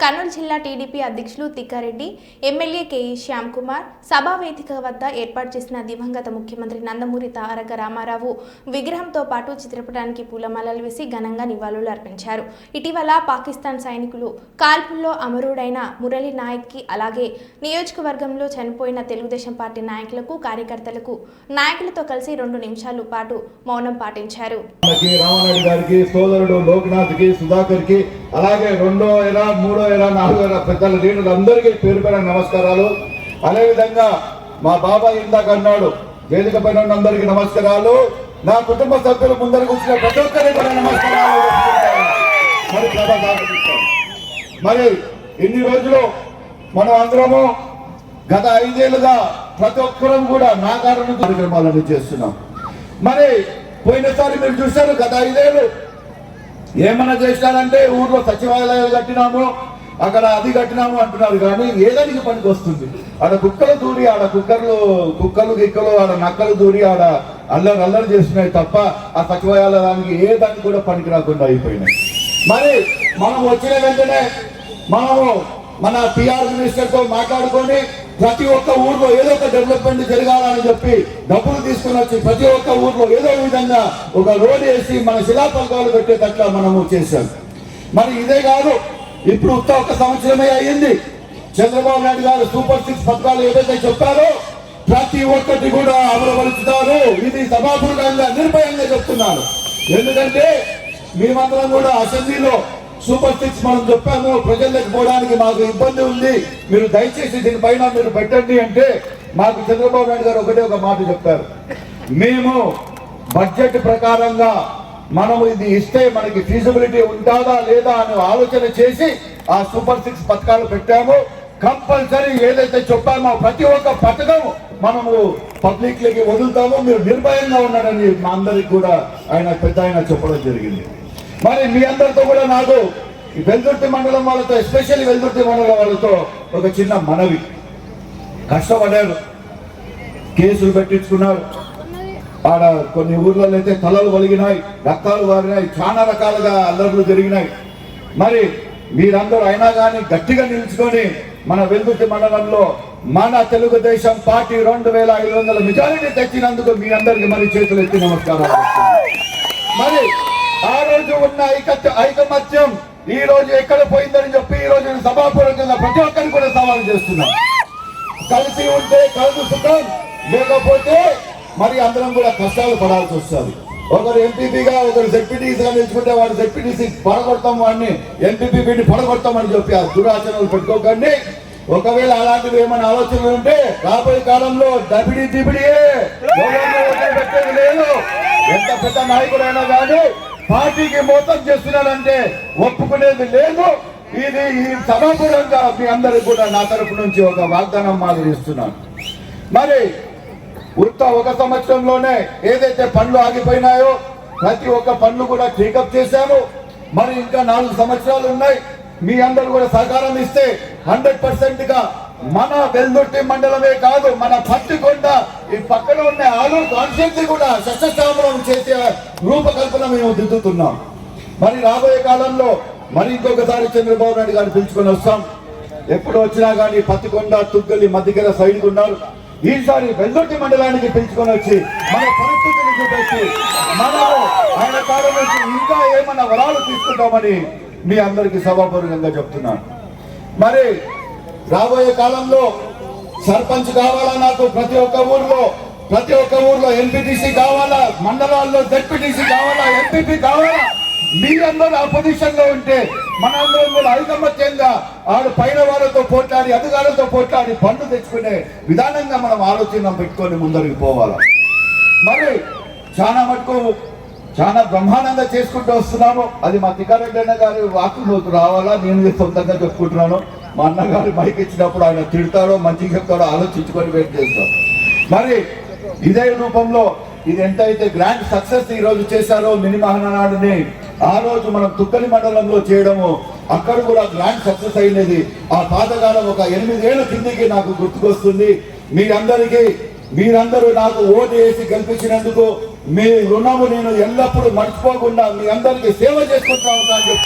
కర్నూలు జిల్లా టీడీపీ అధ్యక్షులు Tikkareddy MLA K E Shyam Kumar సభా వేదిక వద్ద ఏర్పాటు చేసిన దివంగత ముఖ్యమంత్రి నందమూరి తారక రామారావు విగ్రహంతో పాటు చిత్రపటానికి పూలమాలలు వేసి ఘనంగా నివాళులు అర్పించారు. ఇటీవల పాకిస్తాన్ సైనికులు కాల్పుల్లో అమరుడైన మురళీ నాయక్కి అలాగే నియోజకవర్గంలో చనిపోయిన తెలుగుదేశం పార్టీ నాయకులకు కార్యకర్తలకు నాయకులతో కలిసి రెండు నిమిషాల పాటు మౌనం పాటించారు. రామారెడ్డి గారికి సోదరుడు అలాగే రెండో ఎరా మూడో ఎరా నాలుగో ఎరా పెద్దల లీడర్లు అందరికీ పేరు పేరు నమస్కారాలు. అదేవిధంగా మా బాబాయ్ ఇందాక అన్నాడు వేదిక పైన అందరికీ నమస్కారాలు. నా కుటుంబ సభ్యులు ముందర కూర్చున్న ప్రతి ఒక్కరికి నమస్కారాలు. మరి మరి ఇన్ని రోజులు మనం అందరము గత ఐదేళ్ళుగా ప్రతి ఒక్కరం కూడా నా కారణం కార్యక్రమాలను చేస్తున్నాం. మరి పోయినసారి మీరు చూశారు గత ఐదేళ్ళు ఏమన్నా చేసినారంటే ఊర్లో సచివాలయాలు కట్టినాము అక్కడ అది కట్టినాము అంటున్నారు కానీ ఏదానికి పనికి వస్తుంది? ఆడ కుక్కలు దూరి ఆడ కుక్కర్లు కుక్కలు గిక్కలు ఆడ నక్కలు దూరి ఆడ అల్లరి అల్లరి చేస్తున్నాయి తప్ప ఆ సచివాలయానికి ఏ దానికి కూడా పనికి రాకుండా అయిపోయినాయి. మరి మనం వచ్చిన వెంటనే మనము మన పిఆర్ మినిస్టర్తో మాట్లాడుకొని ప్రతి ఒక్క ఊర్లో ఏదో ఒక డెవలప్మెంట్ జరగాలని చెప్పి డబ్బులు తీసుకుని వచ్చి ప్రతి ఒక్క ఊర్లో ఏదో విధంగా ఒక రోడ్ వేసి మన శిలాపలకాలు పెట్టేటట్లా మనము చేశాం. మరి ఇదే కాదు ఇప్పుడు ఉత్త ఒక సంవత్సరమే అయ్యింది. చంద్రబాబు నాయుడు గారు సూపర్ సిక్స్ పథకాలు ఏదైతే చెప్పారో ప్రతి ఒక్కటి కూడా అమలుపరుచుతారు. ఇది సభాపూర్వకంగా నిర్భయంగా చెప్తున్నారు. ఎందుకంటే మేమందరం కూడా అసెంబ్లీలో సూపర్ సిక్స్ మనం చెప్పాము. ప్రజల్లోకి పోవడానికి మాకు ఇబ్బంది ఉంది. మీరు దయచేసి దీనిపైన మీరు పెట్టండి అంటే మాకు చంద్రబాబు నాయుడు గారు ఒకటే ఒక మాట చెప్పారు మేము బడ్జెట్ ప్రకారంగా మనం ఇది ఇస్తే మనకి ఫీజిబిలిటీ ఉంటుందా లేదా అని ఆలోచన చేసి ఆ సూపర్ సిక్స్ పథకాలు పెట్టాము. కంపల్సరీ ఏదైతే చెప్పామో ప్రతి ఒక్క పథకం మనము పబ్లిక్ లకి మీరు నిర్భయంగా ఉన్నారని మా అందరికి కూడా ఆయన పెద్ద ఆయన చెప్పడం జరిగింది. మరి మీ అందరితో కూడా నాకు ఈ వెల్దుర్తి మండలం వాళ్ళతో ఎస్పెషల్లీ వెల్దుర్తి మండలం వాళ్ళతో ఒక చిన్న మనవి. కష్టపడారు కేసులు పెట్టించుకున్నారు. ఆడ కొన్ని ఊర్లలో అయితే తలలు వలిగినాయి రక్తాలు వారినాయి చాలా రకాలుగా అల్లర్లు జరిగినాయి. మరి మీరందరూ అయినా కానీ గట్టిగా నిలుచుకొని మన వెల్దుర్తి మండలంలో మన తెలుగుదేశం పార్టీ రెండు వేల ఐదు వందల మెజారిటీ తెచ్చినందుకు మీ అందరికి మరి చేతులు ఎత్తి నమస్కారం మరి ఆ రోజు ఉన్న ఐకత్య ఐకమత్యం ఈ రోజు ఎక్కడ పోయిందని చెప్పి ఈ రోజు సభాపూర్వకంగా ప్రతి ఒక్కరిని కూడా సవాల్ చేస్తున్నాను. కలిసి ఉంటే కలుగు సుఖం లేకపోతే మరి అందరం కూడా కష్టాలు పడాల్సి వస్తుంది. ఒకరు ఎంపీపీగా ఒకరు జెడ్పీటీసీగా నిలుచుకుంటే వాడు జెడ్పీటీసీ పడగొడతాం వాడిని ఎంపీపీని పడగొడతామని చెప్పి ఆ దురాచరణలు పెట్టుకోకండి. ఒకవేళ అలాంటివి ఏమైనా ఆలోచనలు ఉంటే రాబోయే కాలంలో డబిడి దిబిడియే ఎంత పెద్ద నాయకుడైనా కానీ పార్టీకి మోసం చేస్తున్నాడంటే ఒప్పుకునేది లేదు. ఇది ఈ సభాపూర్వంగా మీ అందరికి కూడా నా తరపు నుంచి ఒక వాగ్దానం మాదిరి ఇస్తున్నాను. మరి ఉత్త ఒక సంవత్సరంలోనే ఏదైతే పనులు ఆగిపోయినాయో ప్రతి ఒక్క పనులు కూడా టేకప్ చేశాము. మరి ఇంకా నాలుగు సంవత్సరాలు ఉన్నాయి. మీ అందరూ కూడా సహకారం ఇస్తే హండ్రెడ్ పర్సెంట్గా మన వెల్దుర్తి మండలమే కాదు మన పత్తికొండ ఈ పక్కన ఉన్న ఆలు కాన్సెప్ట్ కూడా సస్యశ్యామలం చేసే రూపకల్పన మేము దిద్దుతున్నాం. మరి రాబోయే కాలంలో మరి ఇంకొకసారి చంద్రబాబు నాయుడు గారిని పిలుచుకొని వస్తాం. ఎప్పుడు వచ్చినా కానీ పత్తికొండ తుగ్గలి మధ్యగల సైడ్ ఉన్నారు. ఈసారి వెల్దొట్టి మండలానికి పిలుచుకొని వచ్చి మన పరిస్థితిని చూపించి మనము ఆయన కాలం నుంచి ఇంకా ఏమన్నా వరాలు తీసుకుంటామని మీ అందరికీ సభాపూర్వకంగా చెప్తున్నాను. మరి రాబోయే కాలంలో సర్పంచ్ కావాలా నాకు? ప్రతి ఒక్క ఊర్లో ప్రతి ఒక్క ఊర్లో ఎంపీటీసీ కావాలా? మండలాల్లో జెడ్పీటీసీ కావాలా? ఎంపీపీ కావాలా? మీరందరూ అపోజిషన్లో ఉంటే మనందరం కూడా ఐకమత్యంగా ఆడు పైన వాళ్ళతో పోట్లాడి అధికారులతో పోట్లాడి పన్ను తెచ్చుకునే విధానంగా మనం ఆలోచన పెట్టుకొని ముందరికి పోవాలి? మరి చాలా మటుకు చాలా బ్రహ్మాండంగా చేసుకుంటూ వస్తున్నాము. అది మా తికారెడ్డి అన్న గారి వాకులోకి రావాలా? నేను సొంతంగా చెప్పుకుంటున్నాను? మా అన్నగారు బైక్ ఇచ్చినప్పుడు ఆయన తిడతాడో మంచిగా చెప్తాడో ఆలోచించుకొని వెయిట్ చేస్తాం. మరి ఇదే రూపంలో ఇది ఎంత అయితే గ్రాండ్ సక్సెస్ ఈ రోజు చేశారో మినిమహనాడుని ఆ రోజు మనం తుక్కలి మండలంలో చేయడము అక్కడ కూడా గ్రాండ్ సక్సెస్ అయినది. ఆ పాతకాలం ఒక ఎనిమిదేళ్ళ కిందికి నాకు గుర్తుకొస్తుంది. మీరందరికీ మీరందరూ నాకు ఓటు వేసి గెలిపించినందుకు మీ రుణము నేను ఎల్లప్పుడూ మర్చిపోకుండా మీ అందరికీ సేవ చేసుకుంటా ఉంటాను చెప్పి